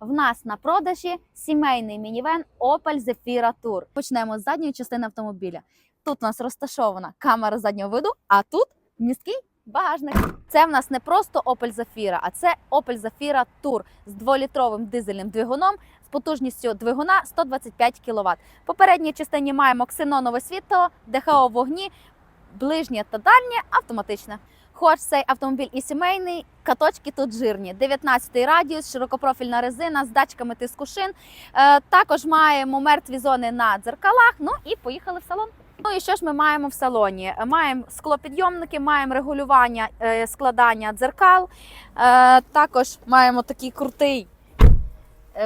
В нас на продажі сімейний мінівен Opel Zafira Tour. Почнемо з задньої частини автомобіля. Тут у нас розташована камера заднього виду, а тут міський багажник. Це в нас не просто Opel Zafira, а це Opel Zafira Tour з дволітровим дизельним двигуном з потужністю двигуна 125 кВт. В попередній частині маємо ксенонове світло, ДХО вогні, ближнє та дальнє автоматичне. Хоч цей автомобіль і сімейний, каточки тут жирні. 19-й радіус, широкопрофільна резина з датчиками тиску шин. Е, також маємо мертві зони на дзеркалах. Ну і поїхали в салон. Ну і що ж ми маємо в салоні? Е, Маємо склопідйомники, маємо регулювання е, складання дзеркал. Також маємо такий крутий.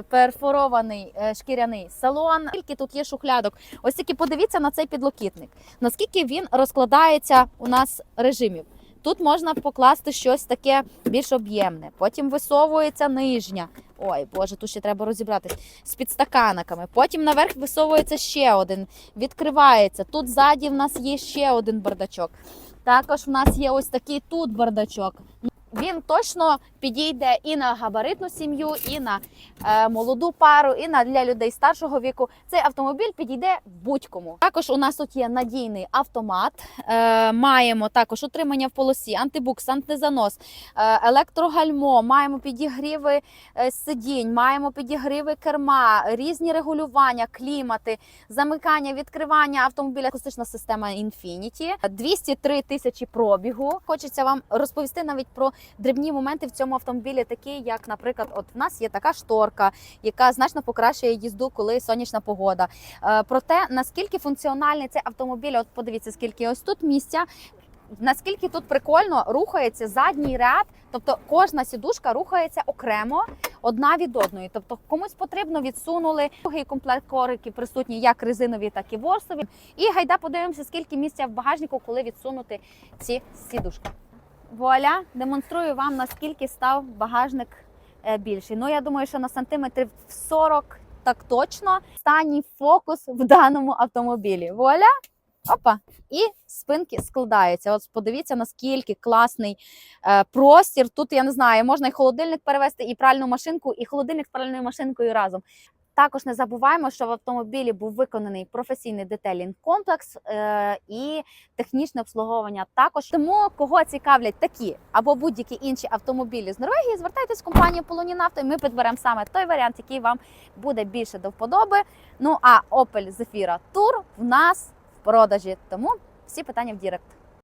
Перфорований шкіряний салон. Скільки тут є шухлядок? Ось тільки подивіться на цей підлокітник. Наскільки він розкладається у нас режимів. Тут можна покласти щось таке більш об'ємне. Потім висовується нижня. Ой, Боже, тут ще треба розібратись з підстаканниками. Потім наверх висовується ще один, відкривається. Тут ззаді в нас є ще один бардачок. Також в нас є ось такий тут бардачок. Він точно підійде і на габаритну сім'ю, і на е, молоду пару, і на для людей старшого віку. Цей автомобіль підійде будь-кому. Також у нас тут є надійний автомат. Е, маємо також утримання в полосі, антибукс, антизанос, е, електрогальмо, маємо підігріви е, сидінь, маємо підігріви керма, різні регулювання, клімати, замикання, відкривання автомобіля. Акустична система Infinity. 203 тисячі пробігу. Хочеться вам розповісти навіть про дрібні моменти в цьому автомобілі, такі як, наприклад, от в нас є така шторка, яка значно покращує їзду, коли сонячна погода. Е, Про те, наскільки функціональний цей автомобіль, от подивіться, скільки ось тут місця. Наскільки тут прикольно рухається задній ряд, тобто кожна сідушка рухається окремо одна від одної. Тобто комусь потрібно відсунули другий комплект кориків присутні як резинові, так і ворсові. І гайда подивимося, скільки місця в багажнику, коли відсунути ці сідушки. Вуаля, демонструю вам наскільки став багажник е, більший. Ну я думаю, що на сантиметрів 40 так точно станій фокус в даному автомобілі. Вуаля! Опа, і спинки складаються. От подивіться, наскільки класний е, простір. Тут я не знаю, можна і холодильник перевести, і пральну машинку, і холодильник з пральною машинкою разом. Також не забуваємо, що в автомобілі був виконаний професійний детелінг комплекс е, і технічне обслуговування. Також тому, кого цікавлять такі або будь-які інші автомобілі з Норвегії, звертайтесь в компанію Полонінавто, і ми підберемо саме той варіант, який вам буде більше до вподоби. Ну а Opel Zafira Tour в нас в продажі. Тому всі питання в Дірект.